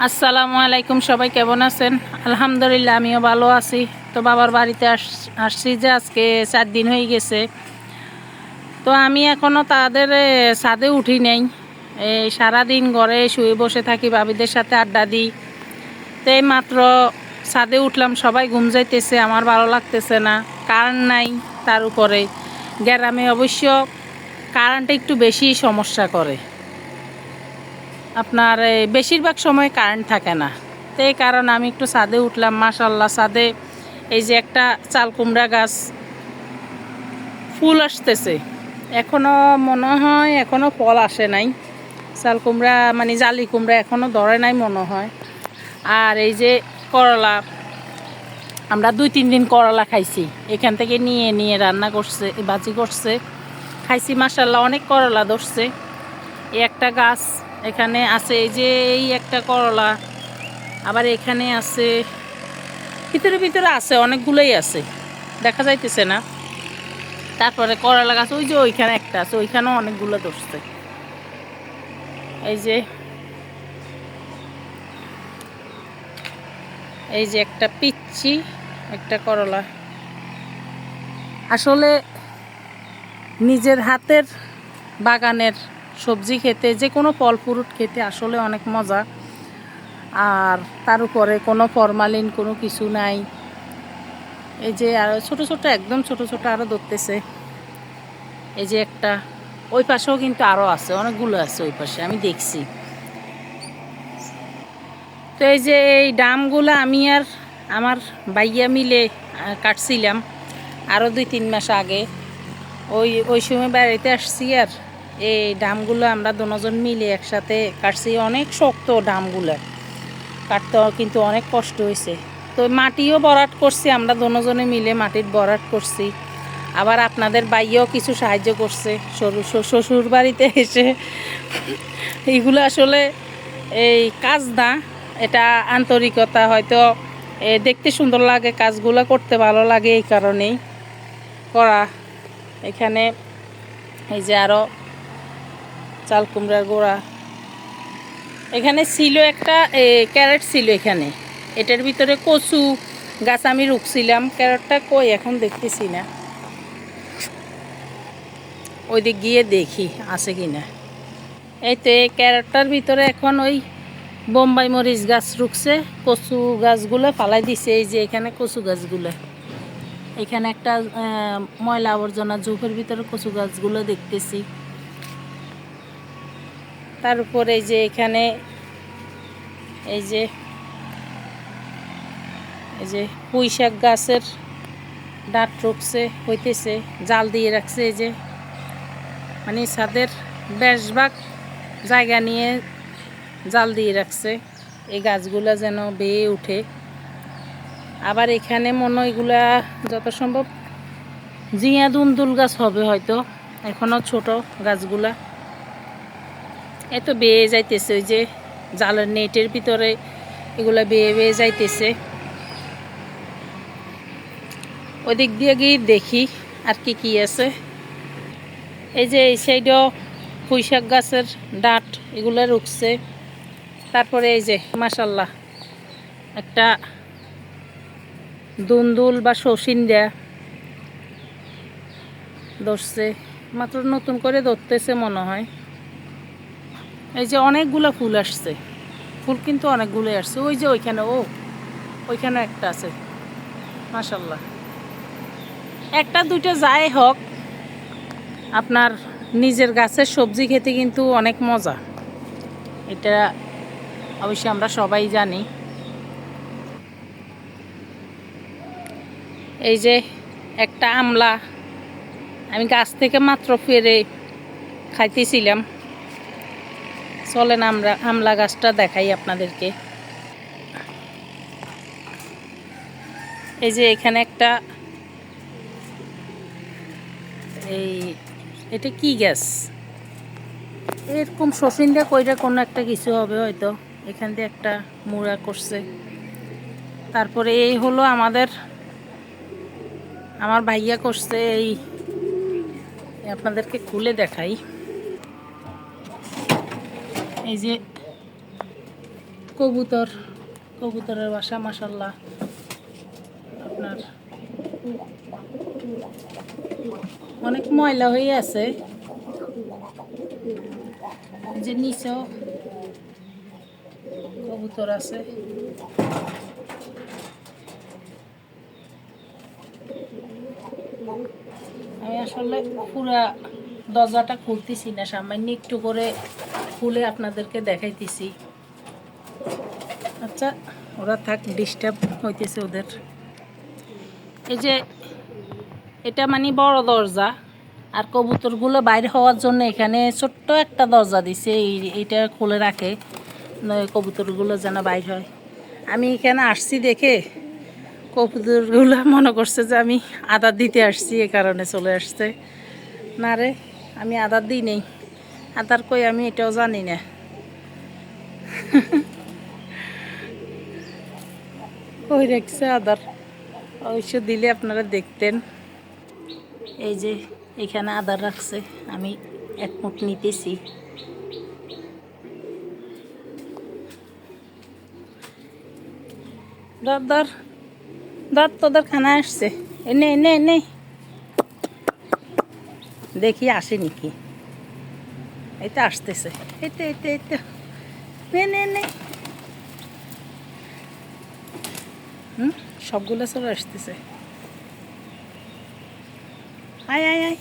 আসসালামু আলাইকুম, সবাই কেমন আছেন? আলহামদুলিল্লাহ, আমিও ভালো আছি। তো বাবার বাড়িতে আস- আসছি যে আজকে চার দিন হয়ে গেছে। তো আমি এখনও তাদের ছাদে উঠি নেই। এই সারাদিন ঘরে শুয়ে বসে থাকি বাবিদের সাথে আড্ডা দিই। তো এই মাত্র ছাদে উঠলাম, সবাই ঘুম যাইতেছে, আমার ভালো লাগতেছে না। কারেন্ট নাই তার উপরে। গ্রামে অবশ্য কারেন্টটা একটু বেশি সমস্যা করে। আপনার বেশিরভাগ সময় কারেন্ট থাকে না। তো এই কারণে আমি একটু ছাদে উঠলাম মাশাল্লাহ ছাদে এই যে একটা চাল কুমড়া গাছ ফুল আসতেছে। এখনও মনে হয় এখনও ফল আসে নাই। চাল কুমড়া মানে জালি কুমড়া এখনও ধরে নাই মনে হয়। আর এই যে করলা, আমরা দুই তিন দিন করলা খাইছি। এখান থেকে নিয়ে নিয়ে রান্না করছে বাজি করছে। খাইছি মাসাল্লাহ অনেক করলা ধরছে। একটা গাছ এখানে আছে এই যে এই একটা করলা, আবার এখানে আছে, ভিতরে ভিতরে আছে, অনেকগুলোই আছে, দেখা যাইতেছে না। তারপরে করলা গাছ, ওই যে ওইখানে একটা আছে, ওইখানেও অনেকগুলো ধরছে। এই যে এই যে একটা পিচ্ছি, একটা করলা। আসলে নিজের হাতের বাগানের সবজি খেতে, যে কোনো ফল ফ্রুট খেতে আসলে অনেক মজা। আর তার উপরে কোনো ফরমালিন, কোনো কিছু নাই। এই যে আর ছোট ছোট, একদম ছোট ছোট আরও ধরতেছে। এই যে একটা, ওই পাশেও কিন্তু আরও আছে, অনেকগুলো আছে ওই পাশে, আমি দেখছি। তো এই যে এই ডামগুলো আমি আর আমার ভাইয়া মিলে কাটছিলাম। আরও দুই তিন মাস আগে। ওই ওই সময় বাড়িতে আসছি আর এই ডামগুলো আমরা দুজন মিলে একসাথে কাটছি। অনেক শক্ত ডামগুলো। কাটতে কিন্তু অনেক কষ্ট হয়েছে। তো মাটিও বরাট করছি, আমরা দুজনে মিলে মাটির বরাট করছি। আবার আপনাদের বাইয়েও কিছু সাহায্য করছে। শ্বশুর বাড়িতে এসে। এইগুলো আসলে এই কাজ না, এটা আন্তরিকতা। হয়তো দেখতে সুন্দর লাগে, কাজগুলো করতে ভালো লাগে এই কারণেই করা। এখানে এই যে আরও চাল কুমড়ার গোড়া। এখানে ছিল একটা ক্যারেট ছিল এখানে। এটার ভিতরে কচু, গাছ আমি রুখছিলাম। ক্যারেটটা কই এখন দেখতেছি না। ওই দিক গিয়ে দেখি আছে কি না এই তো এই ক্যারেটটার ভিতরে এখন ওই বোম্বাই মরিচ গাছ রুখছে। কচু গাছগুলো ফালাই দিছে, এই যে এখানে কচু গাছগুলো। এখানে একটা ময়লা আবর্জনা ঝোপের ভিতরে কচু গাছগুলো দেখতেছি। তার উপরে এই যে এখানে, এই যে এই যে পুঁই শাক গাছের ডাট রুখছে হইতেছে, জাল দিয়ে রাখছে এই যে। মানে ছাদের বেশভাগ জায়গা নিয়ে জাল দিয়ে রাখছে। এই গাছগুলো যেন বেয়ে উঠে। আবার এখানে মনে এগুলা যত সম্ভব জিয়া দুন্দুল গাছ হবে হয়তো। এখনও ছোট গাছগুলা। এই তো বেয়ে যাইতেছে ওই যে জালের নেটের ভিতরে, এগুলা বেয়ে বেয়ে যাইতেছে। ওদিক দিয়ে গিয়ে দেখি আর কি কি আছে। এই যে এই সাইডেও পুঁইশাক গাছের ডাট এগুলো রুখছে। তারপরে এই যে মাসাল্লাহ একটা দুন্দুল বা শৌখিন দেয়া ধরছে। মাত্র নতুন করে ধরতেছে মনে হয়। এই যে অনেকগুলো ফুল আসছে। ফুল কিন্তু অনেকগুলো আসছে। ওই যে ওইখানে, ও, ওইখানে একটা আছে। মাসাল্লাহ একটা, দুইটা যাই হোক, আপনার নিজের গাছের সবজি খেতে কিন্তু অনেক মজা। এটা অবশ্যই আমরা সবাই জানি। এই যে একটা আমলা, আমি গাছ থেকে মাত্র ফেরে খাইতেছিলাম। চলেন, আমরা আমলা গাছটা দেখাই আপনাদেরকে। এই যে এখানে একটা, এই, এটা কি গ্যাস? এরকম শশিনটা কইরা কোনো একটা কিছু হবে হয়তো। এখান দিয়ে একটা মুড়া করছে। তারপরে এই হলো আমাদের, আমার ভাইয়া করছে এই আপনাদেরকে খুলে দেখাই। এই যে কবুতর, কবুতরের বাসা মাসাল্লাহ আপনার অনেক ময়লা হয়ে আছে। যে নিচেও কবুতর আছে। আমি আসলে পুরা দরজাটা খুলতেছি না, সামান্য একটু করে খুলে আপনাদেরকে দেখাইতেছি। আচ্ছা ওরা থাক ডিস্টার্ব হইতেছে ওদের। এই যে, এটা মানে বড় দরজা, আর কবুতরগুলো বাইরে হওয়ার জন্য এখানে ছোট্ট একটা দরজা দিছে, এই, এইটা খুলে রাখে কবুতরগুলো যেন বাইর হয়। আমি এখানে আসছি দেখে, কবুতরগুলো মনে করছে যে আমি আদার দিতে আসছি, এ কারণে চলে আসছে। না রে, আমি আদার দিই নেই। আদার কই আমি এটাও জানি না। ওই রেখছে আদার? অবশ্য দিলে আপনারা দেখতেন। এই যে এখানে আদার রাখছে, আমি এক মুঠ নিতেছি। ধর ধর। ধর, তোদের খানা আসছে। এনে এনে এনে দেখি আসে নাকি? তো আসতেছে। এই তো এই নে নে নে। হুম? সবগুলো চলে আসতেছে। আয় আয় আয়।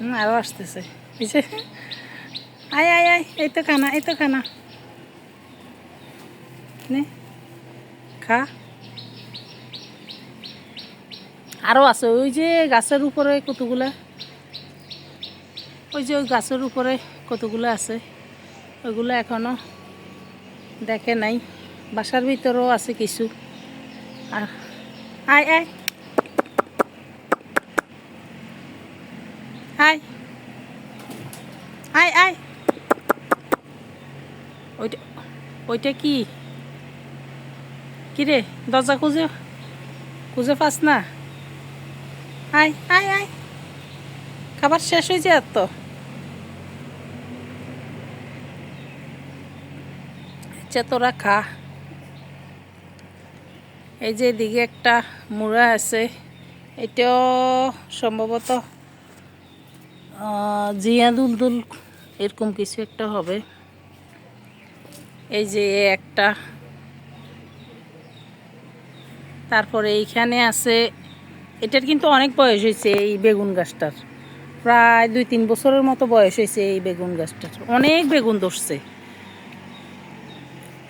হুম আরও আসতেছে। যে। আয় আয় আয়। এই তো খানা, এই তো খানা। নে। খা। আরও আছে। ওই যে গাছের উপরে কতগুলা? ওই যে ওই গাছের উপরে কতগুলো আছে, ওইগুলো এখনও দেখে নাই। বাসার ভিতরেও আছে কিছু। আর, আয় আয়। আয়। আয় আয়। ওইটা ওইটা কি? কি রে দরজা খুঁজে খুঁজে পাস না? আয় আয় আয়। খাবার শেষ হয়েছে আর তো। আচ্ছা তোরা খা। এই যে এদিকে একটা মুড়া আছে, এটাও সম্ভবত জিয়া দুলদুল এরকম কিছু একটা হবে। এই যে একটা। তারপরে এইখানে আছে, এটার কিন্তু অনেক বয়স হয়েছে এই বেগুন গাছটার। প্রায় দুই তিন বছরের মতো বয়স হয়েছে এই বেগুন গাছটার। অনেক বেগুন ধরছে।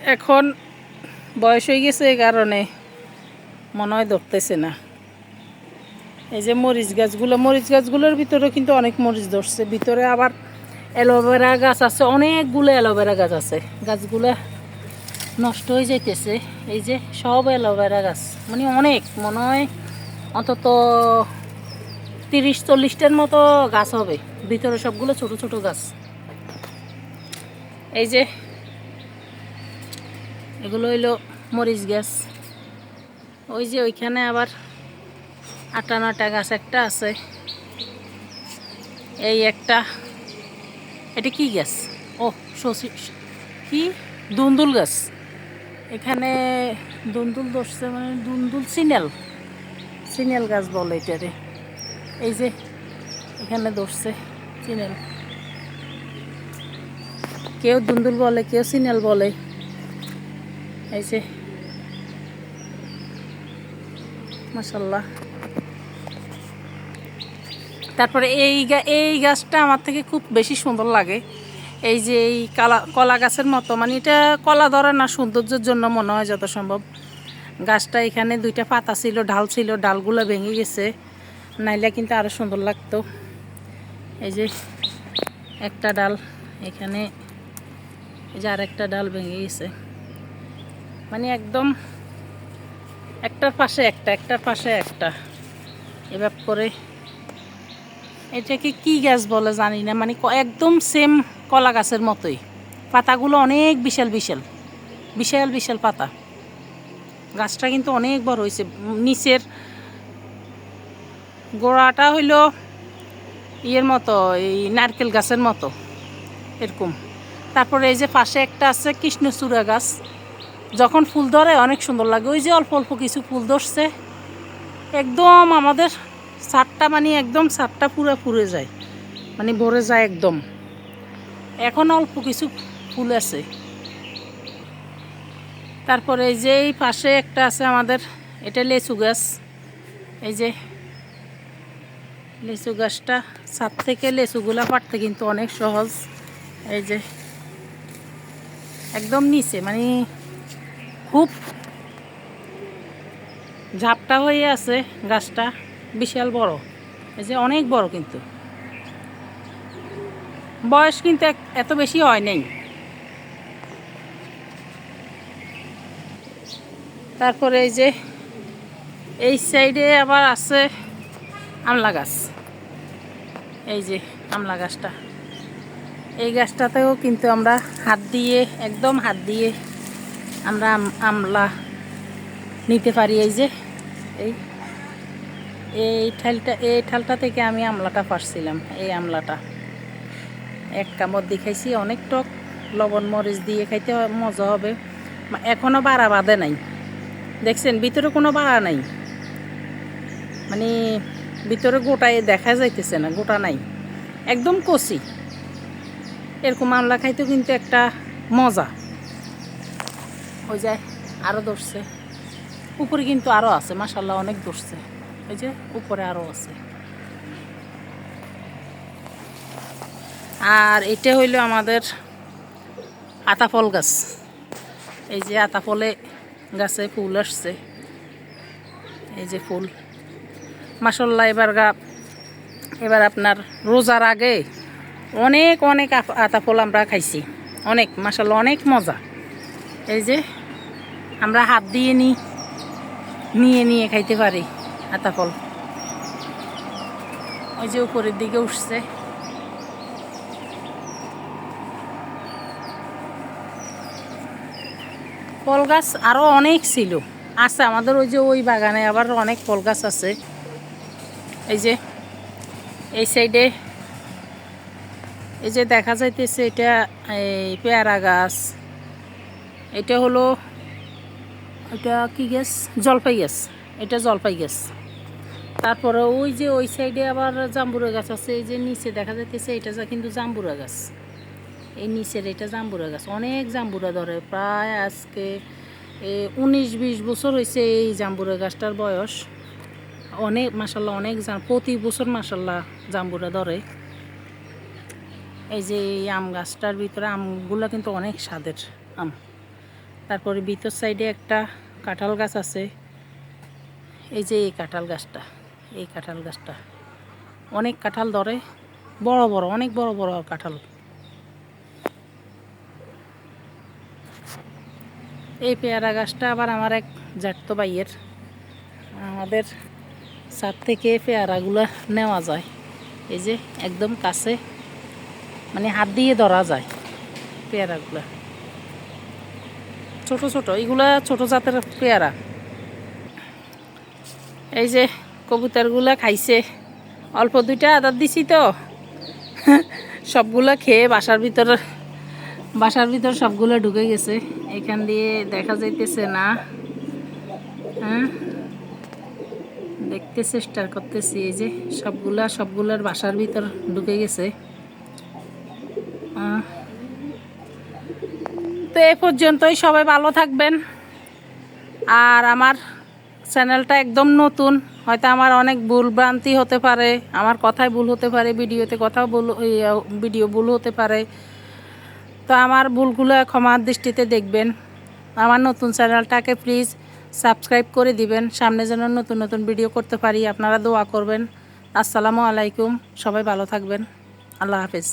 এখন বয়স হয়ে গেছে এই কারণে মনে হয় ধরতেছে না। এই যে মরিচ গাছগুলো, মরিচ গাছগুলোর ভিতরে কিন্তু অনেক মরিচ ধরছে। ভিতরে আবার অ্যালোভেরা গাছ আছে, অনেকগুলো অ্যালোভেরা গাছ আছে। গাছগুলো নষ্ট হয়ে যাইতেছে। এই যে সব অ্যালোভেরা গাছ মানে অনেক, মনে হয় অন্তত তিরিশ, চল্লিশটার মতো গাছ হবে। ভিতরে সবগুলো ছোট ছোট গাছ। এই যে এগুলো হইল মরিচ গাছ। ওই যে ওইখানে আবার আটা নটা গাছ একটা আছে। এই একটা, এটা কি গাছ? ও, শশি, কি? দুন্দুল গাছ। এখানে দুন্দুল ধরছে মানে দুন্দুল সিনেল। সিনেল গাছ বলে এটারে। এই যে এখানে ধরছে সিনেল। কেউ দুন্দুল বলে, কেউ সিনেল বলে। এই যে। মাসাল্লাহ তারপরে এই এই গাছটা আমার থেকে খুব বেশি সুন্দর লাগে। এই যে এই কলা কলা গাছের মতো মানে এটা কলা ধরে না, সৌন্দর্যের জন্য মনে হয় যত সম্ভব গাছটা এখানে দুইটা পাতা ছিল, ডাল ছিল, ডালগুলো ভেঙে গেছে। নাইলে কিন্তু আরও সুন্দর লাগতো। এই যে একটা ডাল এখানে, এই যে আরেকটা ডাল ভেঙে গেছে। মানে একদম একটার পাশে একটা একটার পাশে একটা। এবার করে। এটাকে কি গাছ বলে জানি না মানে একদম সেম কলা গাছের মতোই। পাতাগুলো অনেক বিশাল বিশাল। বিশাল বিশাল পাতা। গাছটা কিন্তু অনেক বড় হয়েছে। নিচের গোড়াটা হইল ইয়ের মতো, এই নারকেল গাছের মতো, এরকম। তারপরে এই যে পাশে একটা আছে কৃষ্ণচূড়া গাছ। যখন ফুল ধরে অনেক সুন্দর লাগে। ওই যে অল্প অল্প কিছু ফুল ধরছে, একদম আমাদের সারটা মানে একদম সারটা পুরো পুড়ে যায় মানে ভরে যায় একদম। এখন অল্প কিছু ফুল আছে। তারপরে এই যে এই পাশে একটা আছে আমাদের, এটা লেচু গাছ। এই যে লিচু গাছটা, ছাদ থেকে লেচুগুলা পাড়তে কিন্তু অনেক সহজ। এই যে একদম নিচে মানে খুব ঝাপটা হয়ে আছে গাছটা, বিশাল বড়। এই যে অনেক বড় কিন্তু। বয়স কিন্তু এত বেশি হয় নাই। তারপরে এই যে এই সাইডে আবার আছে আমলা গাছ। এই যে আমলা গাছটা। এই গাছটাতেও কিন্তু আমরা হাত দিয়ে, একদম হাত দিয়ে আমরা আমলা নিতে পারি, এই যে, এই এই ঠালটা এই ঠালটা থেকে আমি আমলাটা পারছিলাম, এই আমলাটা। এক কামড় দিয়ে অনেক টক, লবণ, মরিচ দিয়ে খাইতে মজা হবে। এখনও বাড়া বাঁধে নাই। দেখছেন, ভিতরে কোনো বাড়া নাই। মানে ভিতরে গোটায় দেখা যাইতেছে না, গোটা নাই। একদম কষি এরকম আমলা খাইতেও কিন্তু একটা মজা। ওই যায় আরও ধরছে। উপরে কিন্তু আরও আছে মাসাল্লাহ অনেক ধরছে। ওই যে উপরে আরও আছে। আর এটা হইল আমাদের আতাফল গাছ। এই যে আতাফলে গাছে ফুল আসছে। এই যে ফুল। মাসাল্লাহ এবার গা, এবার আপনার রোজার আগে অনেক অনেক আফ- আতাফল আমরা খাইছি। অনেক মাসাল্লাহ অনেক মজা। এই যে আমরা হাত দিয়ে নিই নিয়ে নিয়ে খাইতে পারি আতাফল ওই যে উপরের দিকে উঠছে। ফল গাছ আরও অনেক ছিল। আছে আমাদের ওই যে ওই বাগানে আবার অনেক ফল গাছ আছে। এই যে, এই সাইডে এই যে দেখা যাইতেছে এটা, এই পেয়ারা গাছ। এটা হলো এটা কি গাছ জলপাই গাছ এটা জলপাই গাছ তারপরে ওই যে ওই সাইডে আবার জাম্বুরা গাছ আছে, এই যে নিচে দেখা যাইতেছে, এটা যা কিন্তু জাম্বুরা গাছ। এই নিচের এটা জাম্বুরা গাছ। অনেক জাম্বুরা ধরে। প্রায় আজকে উনিশ বিশ বছর হয়েছে এই জাম্বুরা গাছটার বয়স। অনেক মাসাল্লাহ অনেক প্রতি বছর মাসাল্লাহ জাম্বুরা ধরে। এই যে এই আম গাছটার ভিতরে আমগুলো কিন্তু অনেক স্বাদের আম। তারপরে ভিতর সাইডে একটা কাঁঠাল গাছ আছে। এই যে এই কাঁঠাল গাছটা, এই কাঁঠাল গাছটা। অনেক কাঁঠাল ধরে, বড় বড়, অনেক বড় বড় কাঁঠাল। এই পেয়ারা গাছটা আবার আমার এক জাটতো বাইয়ের আমাদের ছাদ থেকে পেয়ারাগুলো নেওয়া যায়। এই যে একদম কাছে মানে হাত দিয়ে ধরা যায় পেয়ারাগুলা। ছোট ছোট, এইগুলা ছোট জাতের পেয়ারা। এই যে কবুতরগুলা খাইছে, অল্প দুইটা আদার দিছি তো। সবগুলা খেয়ে বাসার ভিতর বাসার ভিতর সবগুলো ঢুকে গেছে। এখান দিয়ে দেখা যাইতেছে না। হ্যাঁ? দেখতে চেষ্টা করতেছি এই যে সবগুলা, সবগুলার বাসার ভিতর ঢুকে গেছে। তো এ পর্যন্তই, সবাই ভালো থাকবেন। আর আমার চ্যানেলটা একদম নতুন, হয়তো আমার অনেক ভুল ভ্রান্তি হতে পারে, আমার কথায় ভুল হতে পারে, ভিডিওতে কথাও ভুল ভিডিও ভুল হতে পারে। তো আমার ভুলগুলো ক্ষমার দৃষ্টিতে দেখবেন। আমার নতুন চ্যানেলটাকে প্লিজ সাবস্ক্রাইব করে দিবেন, সামনে যেন নতুন নতুন ভিডিও করতে পারি, আপনারা দোয়া করবেন। আসসালামু আলাইকুম, সবাই ভালো থাকবেন। আল্লাহ হাফেজ।